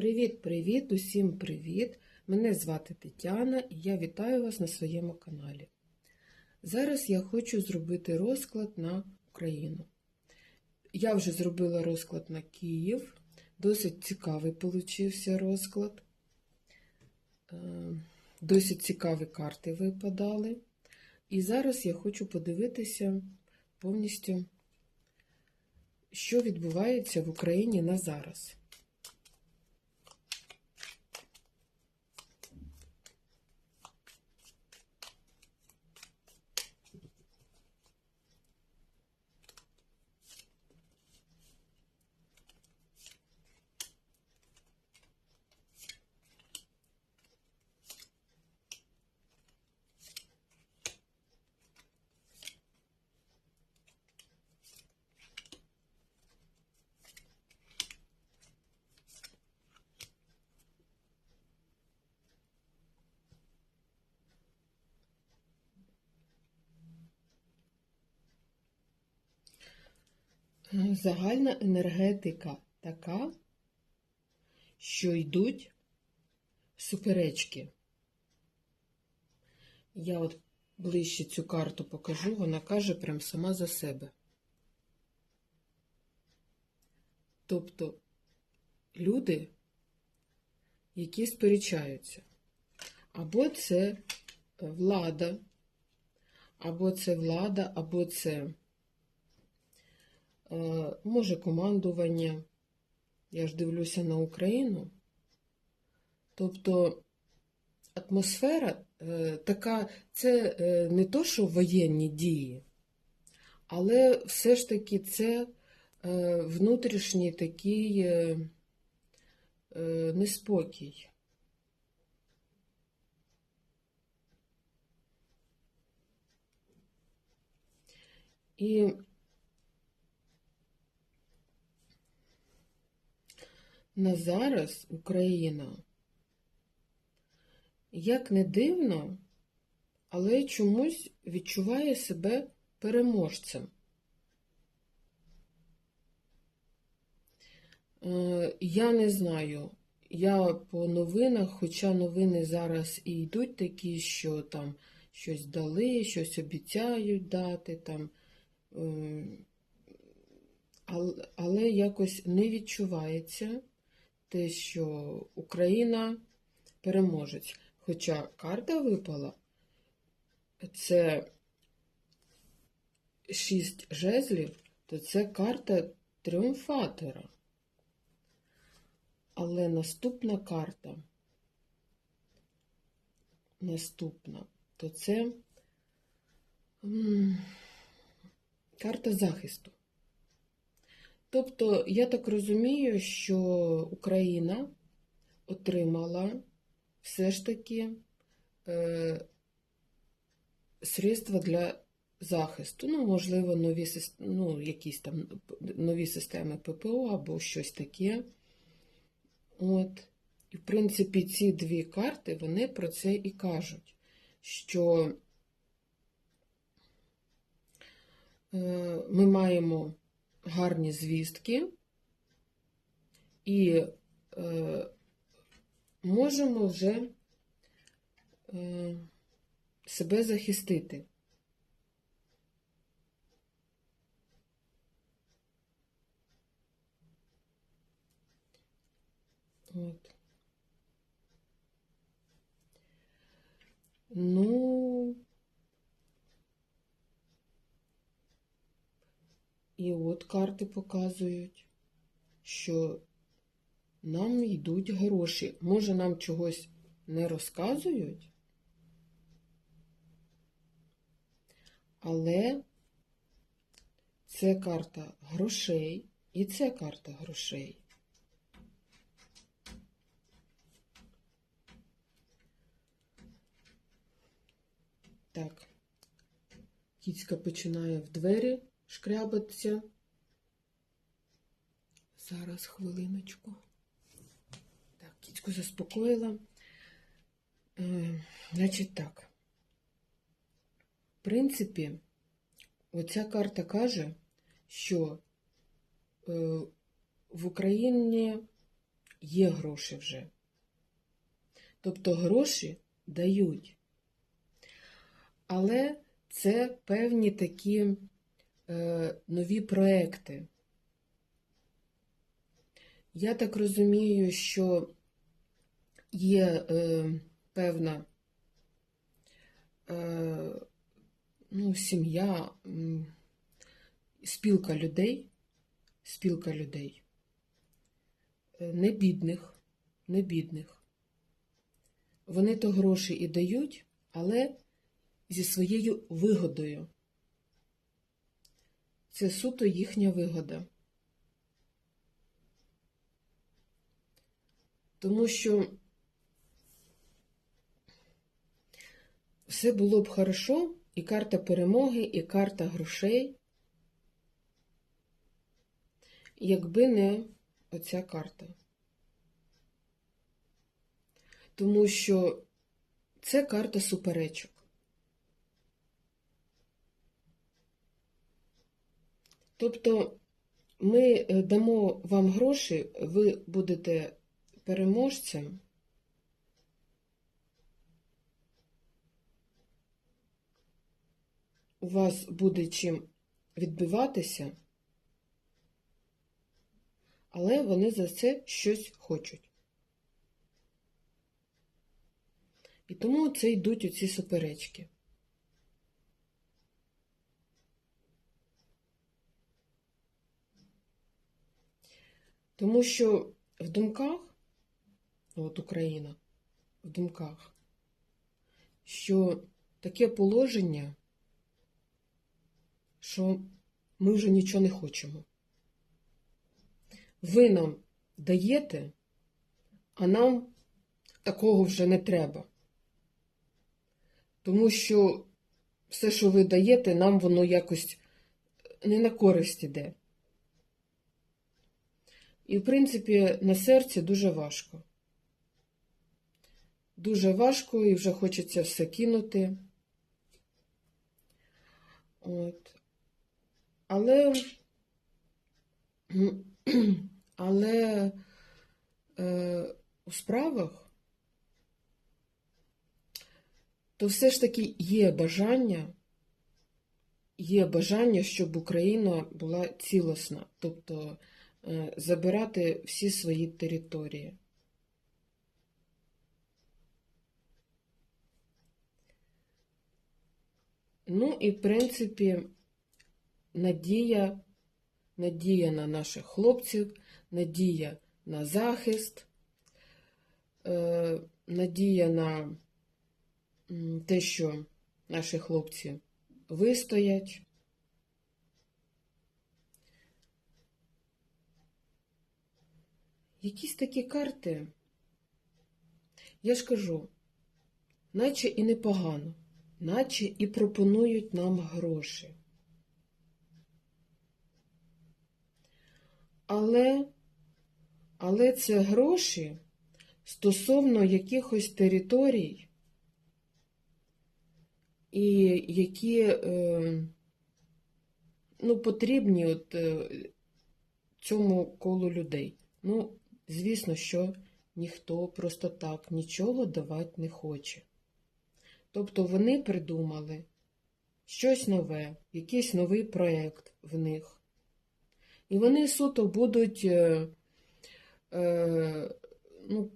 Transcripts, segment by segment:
Привіт-привіт, усім привіт! Мене звати Тетяна і я вітаю вас на своєму каналі. Зараз я хочу зробити розклад на Україну. Я вже зробила розклад на Київ. Досить цікавий получився розклад. Е, Досить цікаві карти випадали. І зараз я хочу подивитися повністю, що відбувається в Україні на зараз. Загальна енергетика така, що йдуть суперечки. Я от ближче цю карту покажу, вона каже прям сама за себе. Тобто люди, які сперечаються, або це влада, або це влада, або це може командування. Я ж дивлюся на Україну. Тобто атмосфера е, така, це е, не то, що воєнні дії, але все ж таки це внутрішній такий неспокій. І на зараз Україна, як не дивно, але чомусь відчуває себе переможцем. Е, я не знаю, я по новинах, хоча новини зараз і йдуть такі, що там щось дали, щось обіцяють дати, там, ем, але якось не відчувається те, що Україна переможець. Хоча карта випала, це шість жезлів, то це карта тріумфатора. Але наступна карта, наступна, то це м карта захисту. Тобто, я так розумію, що Україна отримала все ж таки е, средства для захисту. Ну, можливо, нові ну, якісь там нові системи ППО або щось таке. От. І, в принципі, ці дві карти вони про це і кажуть, що е, ми маємо гарні звістки і е, можемо вже е, себе захистити. От. Ну, І от карти показують, що нам йдуть гроші. Може, нам чогось не розказують, але це карта грошей і це карта грошей. Так, кіцька починає в двері шкрябатися. Зараз хвилиночку. Так, кіцьку заспокоїла. Е, Значить так. В принципі, оця карта каже, що е, в Україні є гроші вже. Тобто гроші дають. Але це певні такі нові проекти. Я так розумію, що є е, певна е, ну, сім'я, спілка людей, спілка людей, е, не бідних, не бідних. Вони то гроші і дають, але зі своєю вигодою. Це суто їхня вигода. Тому що все було б хорошо, і карта перемоги, і карта грошей, якби не оця карта. Тому що це карта суперечок. Тобто ми е, дамо вам гроші, ви будете переможцем. У вас буде чим відбиватися, але вони за це щось хочуть. І тому це йдуть оці суперечки. Тому що в думках, от Україна, в думках, що таке положення, що ми вже нічого не хочемо. Ви нам даєте, а нам такого вже не треба. Тому що все, що ви даєте, нам воно якось не на користь іде. І, в принципі, на серці дуже важко. Дуже важко і вже хочеться все кинути. От. Але, але е, у справах то все ж таки є бажання, є бажання, щоб Україна була цілісна, тобто забирати всі свої території. Ну і, в принципі, надія, надія на наших хлопців, надія на захист, е, надія на те, що наші хлопці вистоять. Якісь такі карти, я ж кажу, наче і непогано, наче і пропонують нам гроші. Але, але це гроші стосовно якихось територій, і які е, ну, потрібні от, е, цьому колу людей. Ну, звісно, що ніхто просто так нічого давати не хоче. Тобто вони придумали щось нове, якийсь новий проєкт в них. І вони суто будуть е, е, ну,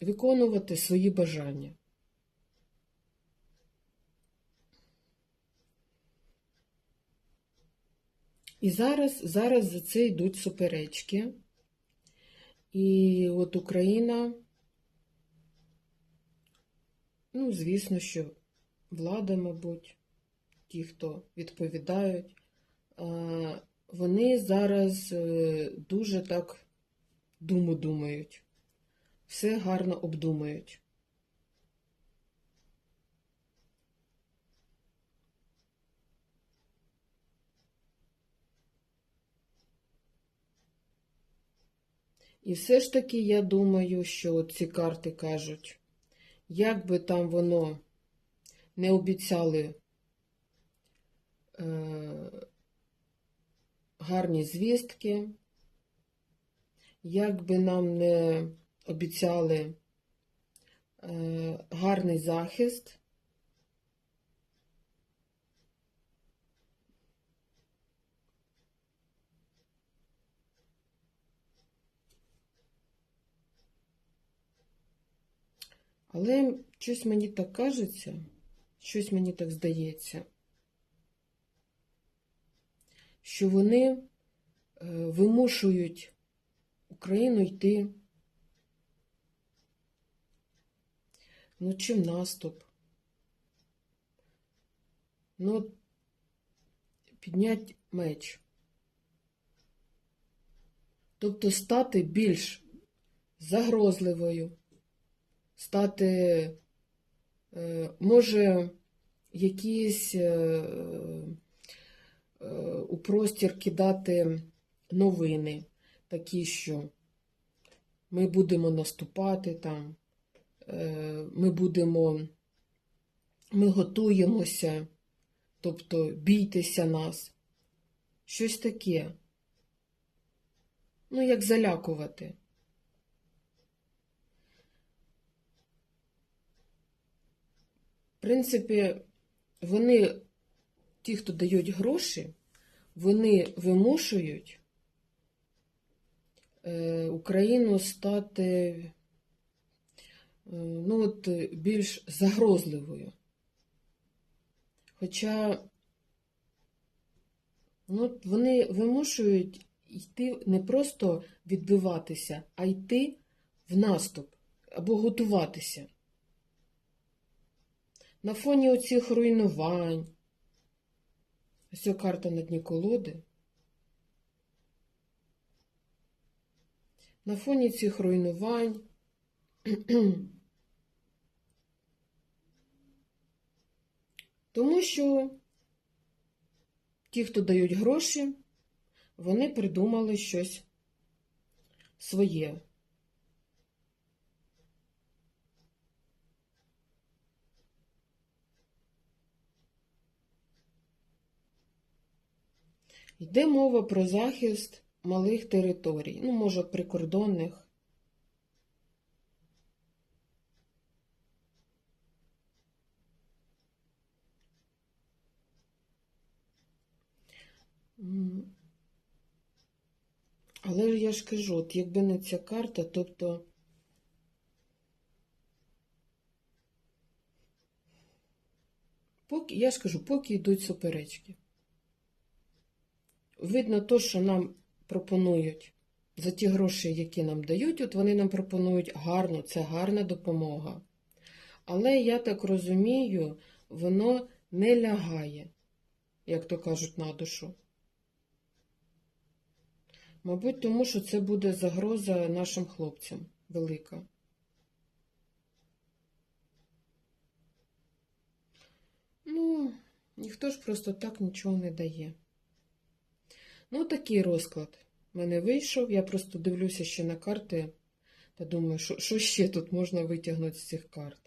виконувати свої бажання. І зараз, зараз за це йдуть суперечки. І от Україна, ну, звісно, що влада, мабуть, ті, хто відповідають, вони зараз е, дуже так думу думають, все гарно обдумають. І все ж таки я думаю, що ці карти кажуть, як би там воно не обіцяли е, гарні звістки, як би нам не обіцяли е, гарний захист, але щось мені так кажеться, щось мені так здається, що вони е, вимушують Україну йти ну, чи в наступ. Ну, підняти меч. Тобто стати більш загрозливою, стати, е, може, якісь е, е, у простір кидати новини, такі, що ми будемо наступати там, ми будемо, ми готуємося, тобто бійтеся нас. Щось таке. Ну, як залякувати. В принципі, вони, ті, хто дають гроші, вони вимушують е, Україну стати е, ну, от, більш загрозливою. Хоча ну, вони вимушують йти не просто відбиватися, а йти в наступ або готуватися. На фоні оцих руйнувань. Ось ця карта на дні колоди. На фоні цих руйнувань. Тому що ті, хто дають гроші, вони придумали щось своє. Йде мова про захист малих територій, ну, може, прикордонних. Але я ж кажу, от якби не ця карта, тобто поки, я ж кажу, поки йдуть суперечки. Видно то, що нам пропонують за ті гроші, які нам дають, от вони нам пропонують гарно, це гарна допомога. Але я так розумію, воно не лягає, як то кажуть, на душу. Мабуть, тому що це буде загроза нашим хлопцям велика. Ну, ніхто ж просто так нічого не дає. Ну, такий розклад в мене вийшов. Я просто дивлюся ще на карти та думаю, що, що ще тут можна витягнути з цих карт.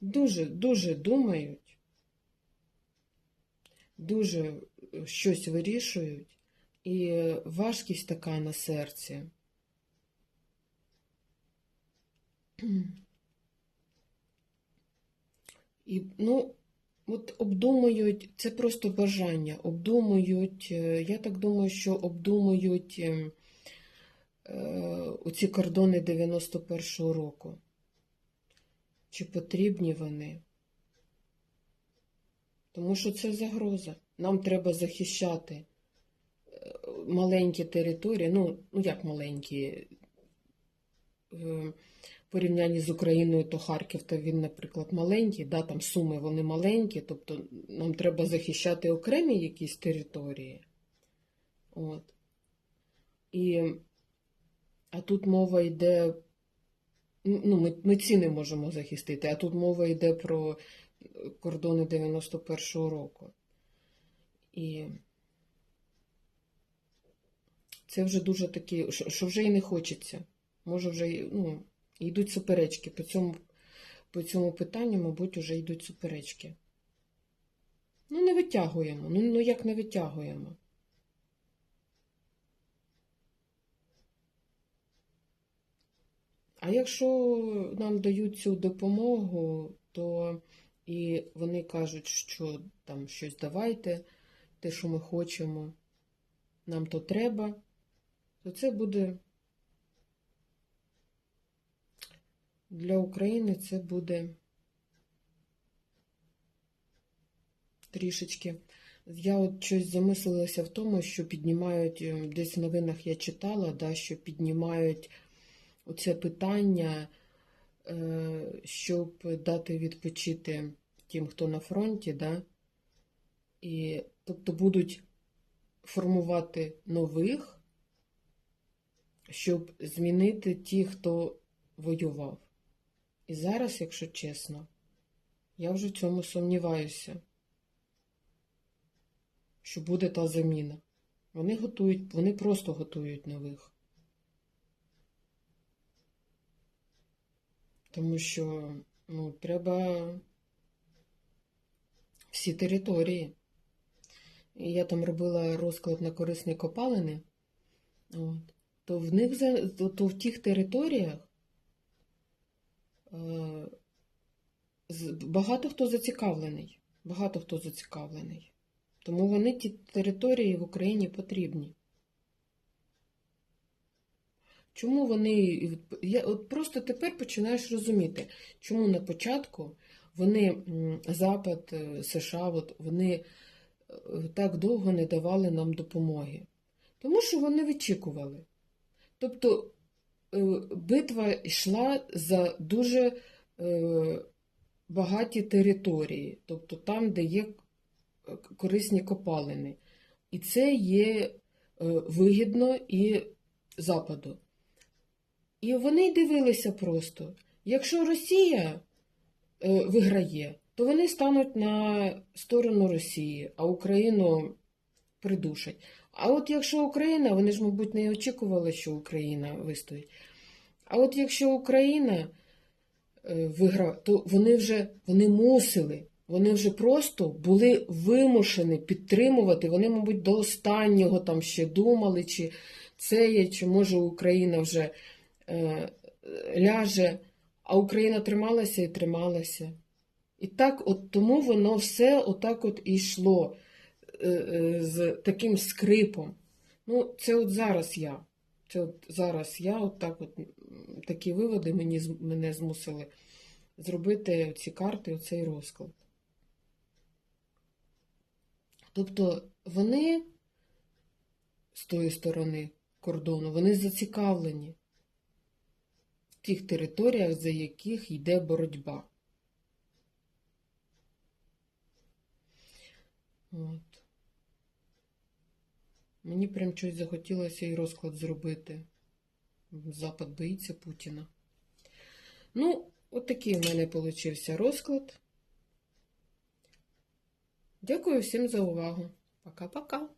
Дуже, дуже думають, дуже щось вирішують, і важкість така на серці. І, ну, от обдумують, це просто бажання, обдумують, е, я так думаю, що обдумують е, е, оці кордони 91-го року. Чи потрібні вони? Тому що це загроза. Нам треба захищати е, маленькі території, ну, ну як маленькі, в порівнянні з Україною, то Харків, то він, наприклад, маленький, да, там суми вони маленькі, тобто нам треба захищати окремі якісь території. От. І, а тут мова йде ну, ми, ми ці не можемо захистити, а тут мова йде про кордони 91-го року. І це вже дуже такі, що вже і не хочеться. Може, вже ну, йдуть суперечки. По цьому, по цьому питанню, мабуть, вже йдуть суперечки. Ну, не витягуємо. Ну, ну як не витягуємо? А якщо нам дають цю допомогу, то і вони кажуть, що там щось давайте, те, що ми хочемо, нам то треба, то це буде для України це буде трішечки. Я от щось замислилася в тому, що піднімають, е, десь в новинах я читала, да, що піднімають оце питання, е, щоб дати відпочити тим, хто на фронті, да, і, тобто будуть формувати нових, щоб змінити ті, хто воював. І зараз, якщо чесно, я вже в цьому сумніваюся, що буде та заміна. Вони готують, вони просто готують нових. Тому що ну, треба всі території. І я там робила розклад на корисні копалини, от, то в них то, в тих територіях багато хто зацікавлений. Багато хто зацікавлений. Тому вони ті території в Україні потрібні. Чому вони. Я от просто тепер починаєш розуміти, чому на початку вони, Запад, е, США, от вони е, так довго не давали нам допомоги. Тому що вони вичікували. Тобто е, битва йшла за дуже е, багаті території, тобто там, де є е, корисні копалини. І це є е, вигідно і Западу. І вони дивилися просто, якщо Росія е, виграє, то вони стануть на сторону Росії, а Україну придушать. А от якщо Україна, вони ж, мабуть, не очікували, що Україна вистоїть. А от якщо Україна е, виграє, то вони вже вони мусили, вони вже просто були вимушені підтримувати. Вони, мабуть, до останнього там ще думали, чи це є, чи може Україна вже е, ляже, а Україна трималася і трималася. І так, от тому воно все отак от і йшло е, е, з таким скрипом. Ну, це от зараз я. Це от зараз я, от так от такі виводи мені, мене змусили зробити ці карти, оцей розклад. Тобто вони з тої сторони кордону, вони зацікавлені в тих територіях, за яких йде боротьба. От. Мені прям щось захотілося і розклад зробити. Запад боїться Путіна. Ну, от такий в мене получився розклад. Дякую всім за увагу. Пока-пока.